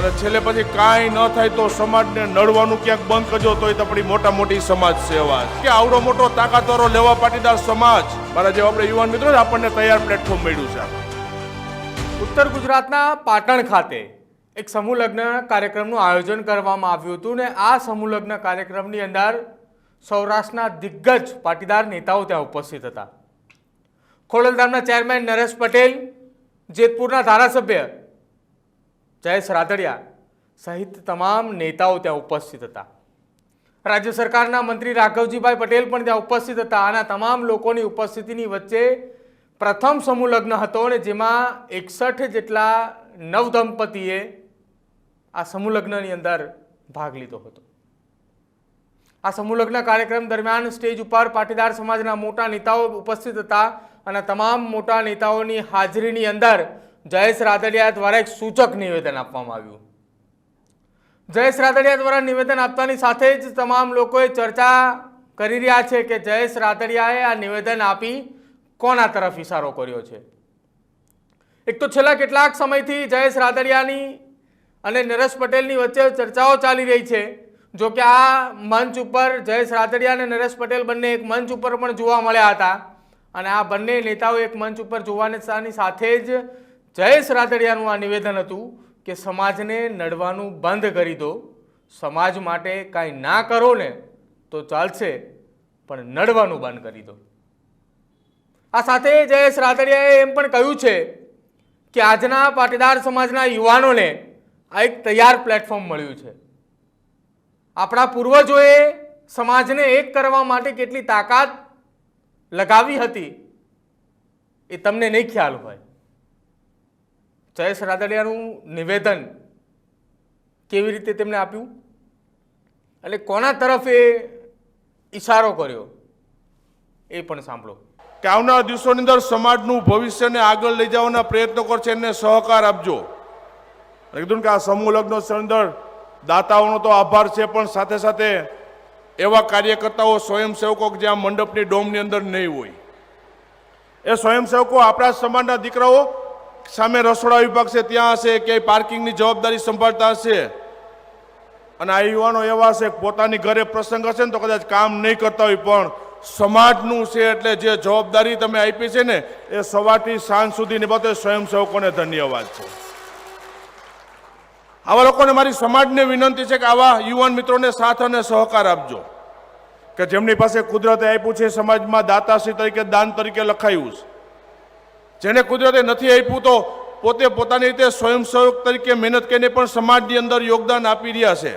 અને છેલ્લે પછી કાંઈ ન થાય તો સમાજને નડવાનું ક્યાંક બંધ કરજો, તોય આપણી મોટા મોટી સમાજ સેવા કે આવડો મોટો તાકાતવારો લેવા પાટીદાર સમાજ, મારા જેવા આપણે યુવાન મિત્રો, આપણને તૈયાર પ્લેટફોર્મ મળ્યું છે ઉત્તર ગુજરાતના પાટણ ખાતે એક સમૂહ લગ્ન કાર્યક્રમનું આયોજન કરવામાં આવ્યું હતું ને આ સમૂહ લગ્ન કાર્યક્રમની અંદર સૌરાષ્ટ્રના દિગ્ગજ પાટીદાર નેતાઓ ત્યાં ઉપસ્થિત હતા. ખોડલધામના ચેરમેન નરેશ પટેલ, જેતપુરના ધારાસભ્ય જયેશ રાદડિયા. સહિત તમામ નેતાઓ ત્યાં ઉપસ્થિત હતા. રાજ્ય સરકારના મંત્રી રાઘવજીભાઈ પટેલ પણ ત્યાં ઉપસ્થિત હતા. અને તમામ લોકોની ઉપસ્થિતિની વચ્ચે પ્રથમ સમૂહ લગ્ન હતો અને જેમાં એકસઠ જેટલા નવદંપતીએ આ સમૂહ લગ્નની અંદર ભાગ લીધો હતો. આ સમૂહ લગ્ન કાર્યક્રમ દરમિયાન સ્ટેજ ઉપર પાટીદાર સમાજના મોટા નેતાઓ ઉપસ્થિત હતા અને તમામ મોટા નેતાઓની હાજરીની અંદર જયેશ રાદડિયા દ્વારા એક સૂચક નિવેદન આપવામાં આવ્યું. જયેશ રાદડિયા દ્વારા નિવેદન આપતાની સાથે જ તમામ લોકોએ ચર્ચા કરી રહ્યા છે કે જયેશ રાદડિયાએ આ નિવેદન આપી કોના તરફ ઇશારો કર્યો છે. એક તો છેલ્લા કેટલાક સમયથી જયેશ રાદડિયાની અને નરેશ પટેલની વચ્ચે ચર્ચાઓ ચાલી રહી છે. જો કે આ મંચ ઉપર જયેશ રાદડિયા અને નરેશ પટેલ બંને એક મંચ ઉપર પણ જોવા મળ્યા હતા. અને આ બંને નેતાઓ એક મંચ ઉપર જોવાની સાથે જ જયેશ રાદડિયાનું આ નિવેદન હતું કે સમાજને નડવાનું બંધ કરી દો. સમાજ માટે કાંઈ ના કરો ને તો ચાલશે, પણ નડવાનું બંધ કરી દો. આ સાથે જયેશ રાદડિયાએ એમ પણ કહ્યું છે કે આજના પાટીદાર સમાજના યુવાનોને આ એક તૈયાર પ્લેટફોર્મ મળ્યું છે. આપણા પૂર્વજોએ સમાજને એક કરવા માટે કેટલી તાકાત લગાવી હતી એ તમને નહીં ખ્યાલ હોય. જયેશ રાદડિયાનું નિવેદન કેવી રીતે તેમણે આપ્યું? એટલે કોના તરફ એ ઈશારો કર્યો? એ પણ સાંભળો. કે આવનારા દિવસોની અંદર સમાજનું ભવિષ્યને આગળ લઈ જવાના પ્રયત્નો કરશે એને સહકાર આપજો. કીધું કે આ સમૂહ લગ્ન અંદર દાતાઓનો તો આભાર છે, પણ સાથે સાથે એવા કાર્યકર્તાઓ સ્વયંસેવકો જ્યાં મંડપની ડોમની અંદર નહીં હોય. એ સ્વયંસેવકો આપણા સમાજના દીકરાઓ સામે રસોડા વિભાગ છે, ત્યાં હશે કે પાર્કિંગની જવાબદારી સંભાળતા હશે. અને આ યુવાનો એવા છે, પોતાની ઘરે પ્રસંગ હશે ને તો કદાચ કામ નહીં કરતા હોય, પણ સમાજનું છે એટલે જે જવાબદારી તમે આપી છે ને, એ સવારથી સાંજ સુધી નિભાવતો સ્વયંસેવકોને ધન્યવાદ છે. આવા લોકોને મારી સમાજને વિનંતી છે કે આવા યુવાન મિત્રોને સાથ અને સહકાર આપજો. કે જેમની પાસે કુદરતે આપ્યું છે, સમાજમાં દાતાશ્રી તરીકે, દાન તરીકે લખાયું છે. જેને કુદરતે નથી આપ્યું તો પોતે પોતાની રીતે સ્વયંસેવક તરીકે મહેનત કરીને પણ સમાજની અંદર યોગદાન આપી રહ્યા છે.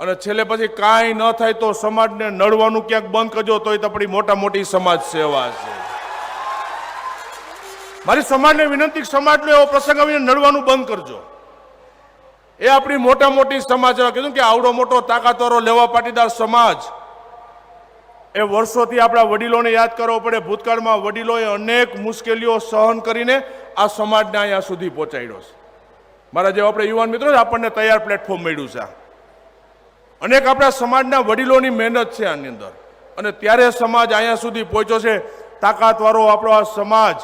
અને છેલ્લે પછી કાંઈ ન થાય તો સમાજને નડવાનું ક્યાંક બંધ કરજો, તોય આપણી મોટા મોટી સમાજ સેવા છે. મારી સમાજને વિનંતી સમાજનો એવો પ્રસંગ આવીને નડવાનું બંધ કરજો. એ આપણી મોટા મોટી સમાજ એવા કીધું કે આવડો મોટો તાકાતવારો લેવા પાટીદાર સમાજ એ વર્ષોથી આપણા વડીલોને યાદ કરવો પડે. ભૂતકાળમાં વડીલોએ અનેક મુશ્કેલીઓ સહન કરીને આ સમાજને અહીંયા સુધી પહોંચાડ્યો છે. મારા જેવા આપણે યુવાન મિત્રો, આપણને તૈયાર પ્લેટફોર્મ મળ્યું છે અનેક આપણા સમાજના વડીલોની મહેનત છે આની અંદર. અને ત્યારે સમાજ અહીંયા સુધી પહોંચ્યો છે. તાકાતવાળો આપણો આ સમાજ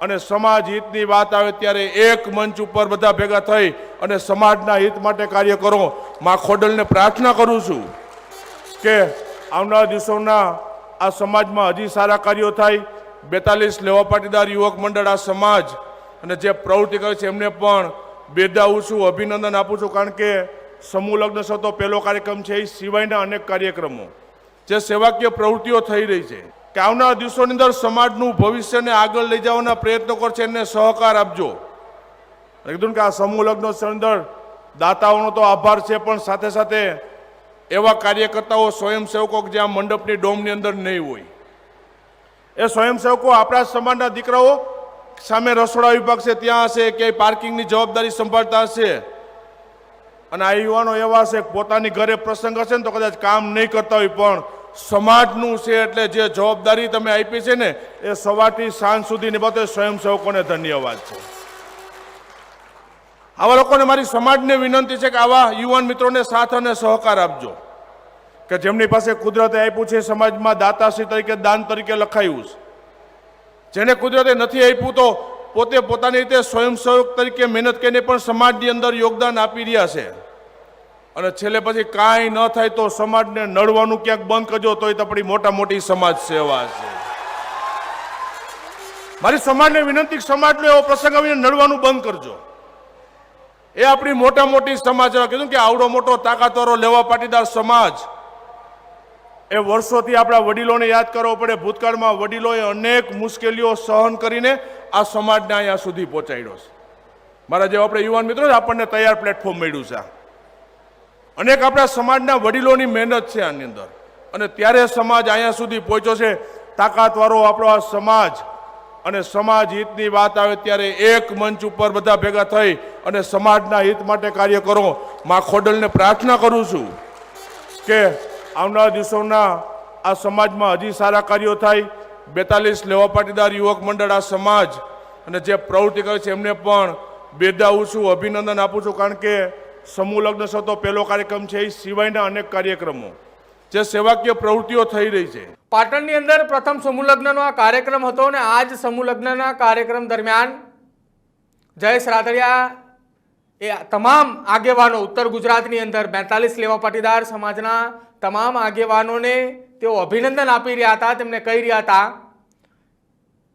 અને સમાજ હિતની વાત આવે ત્યારે એક મંચ ઉપર બધા ભેગા થઈ અને સમાજના હિત માટે કાર્ય કરો. માં ખોડલને પ્રાર્થના કરું છું કે આવનારા દિવસોના આ સમાજમાં હજી સારા કાર્યો થાય. બેતાલીસ લેવા પાટીદાર યુવક મંડળ આ સમાજ અને જે પ્રવૃત્તિ કરે છે એમને પણ બિરદાવું છું, અભિનંદન આપું છું કારણ કે સમૂહ લગ્ન સતો પહેલો કાર્યક્રમ છે, એ સિવાયના અનેક કાર્યક્રમો. જે સેવાકીય પ્રવૃત્તિઓ થઈ રહી છે. કે આવનારા દિવસોની અંદર સમાજનું ભવિષ્યને આગળ લઈ જવાના પ્રયત્નો કરશે એને સહકાર આપજો. કીધું કે આ સમૂહ લગ્નો અંદર દાતાઓનો તો આભાર છે, પણ સાથે સાથે એવા કાર્યકર્તાઓ સ્વયંસેવકો જ્યાં મંડપની ડોમની અંદર નહીં હોય. એ સ્વયંસેવકો આપણા સમાજના દીકરાઓ સામે રસોડા વિભાગ છે, ત્યાં હશે કે પાર્કિંગની જવાબદારી સંભાળતા હશે. અને આ યુવાનો એવા છે પોતાની ઘરે પ્રસંગ હશે ને તો કદાચ કામ નહીં કરતા હોય, પણ સમાજનું છે એટલે જે જવાબદારી તમે આપી છે ને, એ સવારથી સાંજ સુધી નિભાવતો સ્વયંસેવકોને ધન્યવાદ છે. આવા લોકોને મારી સમાજને વિનંતી છે કે આવા યુવાન મિત્રોને સાથ અને સહકાર આપજો. કે જેમની પાસે કુદરતે આપ્યું છે, સમાજમાં દાતાશ્રી તરીકે, દાન તરીકે લખાયું છે. જેને કુદરતે નથી આપ્યું તો પોતે પોતાની રીતે સ્વયંસેવક તરીકે મહેનત કરીને પણ સમાજની અંદર યોગદાન આપી રહ્યા છે. અને છેલ્લે પછી કાંઈ ન થાય તો સમાજને નડવાનું ક્યાંક બંધ કરજો તો આપણી મોટા મોટી સમાજ સેવા છે. મારી સમાજને વિનંતી સમાજનો એવો પ્રસંગ આવીને નડવાનું બંધ કરજો. એ આપણી મોટા મોટી સમાજ સેવા કીધું કે આવડો મોટો તાકાતવારો લેવા પાટીદાર સમાજ. એ વર્ષોથી આપણા વડીલોને યાદ કરવો પડે. ભૂતકાળમાં વડીલોએ અનેક મુશ્કેલીઓ સહન કરીને આ સમાજને અહીંયા સુધી પહોંચાડ્યો છે. મારા જેવા આપણે યુવાન મિત્રો આપણને તૈયાર પ્લેટફોર્મ મળ્યું છે અનેક આપણા સમાજના વડીલોની મહેનત છે આની અંદર. અને ત્યારે સમાજ અહીંયા સુધી પહોંચ્યો છે. તાકાતવાળો આપણો આ સમાજ અને સમાજ હિતની વાત આવે ત્યારે એક મંચ ઉપર બધા ભેગા થઈ અને સમાજના હિત માટે કાર્ય કરો. માં ખોડલને પ્રાર્થના કરું છું કે આવનારા દિવસોના આ સમાજમાં હજી સારા કાર્યો થાય. બેતાલીસ લેવા પાટીદાર યુવક મંડળ, આ સમાજ અને જે પ્રવૃત્તિ કરે છે એમને પણ બેદાવું છું, અભિનંદન આપું છું, કારણ કે સમૂહ લગ્ન સતો પહેલો કાર્યક્રમ છે એ સિવાયના અનેક કાર્યક્રમો. જે સેવાકીય પ્રવૃત્તિઓ થઈ રહી છે. પાટણની અંદર પ્રથમ સમૂહ લગ્નનો આ કાર્યક્રમ હતો અને આ જ સમૂહ લગ્નના કાર્યક્રમ દરમિયાન જયેશ રાદડિયા એ તમામ આગેવાનો ઉત્તર ગુજરાતની અંદર બેતાલીસ લેવા પાટીદાર સમાજના તમામ આગેવાનોને તેઓ અભિનંદન આપી રહ્યા હતા, તેમને કહી રહ્યા હતા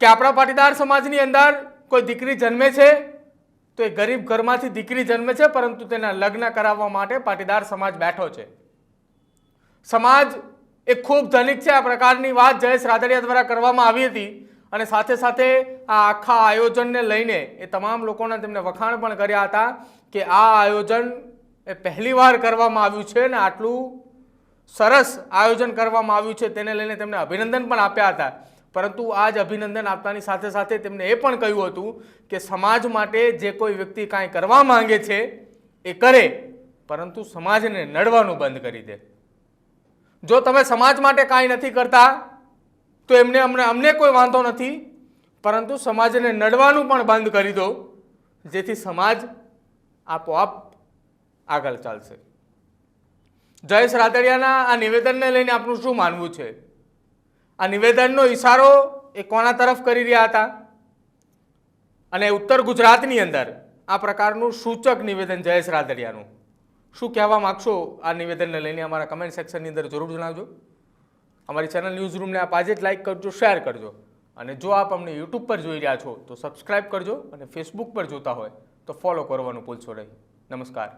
કે આપણા પાટીદાર સમાજની અંદર કોઈ દીકરી જન્મે છે, તો એ ગરીબ ઘરમાંથી દીકરી જન્મે છે, પરંતુ તેના લગ્ન કરાવવા માટે પાટીદાર સમાજ બેઠો છે. સમાજ એ ખૂબ ધનિક છે. આ પ્રકારની વાત જયેશ રાદડિયા દ્વારા કરવામાં આવી હતી અને સાથે સાથે આ આખા આયોજનને લઈને એ તમામ લોકોના તેમને વખાણ પણ કર્યા હતા કે આ આયોજન એ પહેલીવાર કરવામાં આવ્યું છે અને આટલું સરસ આયોજન કરવામાં આવ્યું છે તેને લઈને તેમને અભિનંદન પણ આપ્યા હતા. પરંતુ આ જ અભિનંદન આપતાની સાથે સાથે તેમને એ પણ કહ્યું હતું કે સમાજ માટે જે કોઈ વ્યક્તિ કાંઈ કરવા માંગે છે એ કરે, પરંતુ સમાજને નડવાનું બંધ કરી દે. જો તમે સમાજ માટે કાંઈ નથી કરતા, તો એમને અમને અમને કોઈ વાંધો નથી. પરંતુ સમાજને નડવાનું પણ બંધ કરી દો, જેથી સમાજ આપોઆપ આગળ ચાલશે. જયેશ રાદડિયાના આ નિવેદનને લઈને આપણું શું માનવું છે? આ નિવેદનનો ઇશારો એ કોના તરફ કરી રહ્યા હતા? અને ઉત્તર ગુજરાતની અંદર આ પ્રકારનું સૂચક નિવેદન જયેશ રાદડિયાનું. શું કહેવા માગશો આ નિવેદનને લઈને અમારા કમેન્ટ સેક્શનની અંદર જરૂર જણાવજો. અમારી ચેનલ ન્યૂઝ રૂમને આપ આજે જ લાઇક કરજો શેર કરજો. અને જો આપ અમને યુટ્યુબ પર જોઈ રહ્યા છો તો સબસ્ક્રાઇબ કરજો અને ફેસબુક પર જોતા હોય તો ફોલો કરવાનું ભૂલશો નહીં. નમસ્કાર.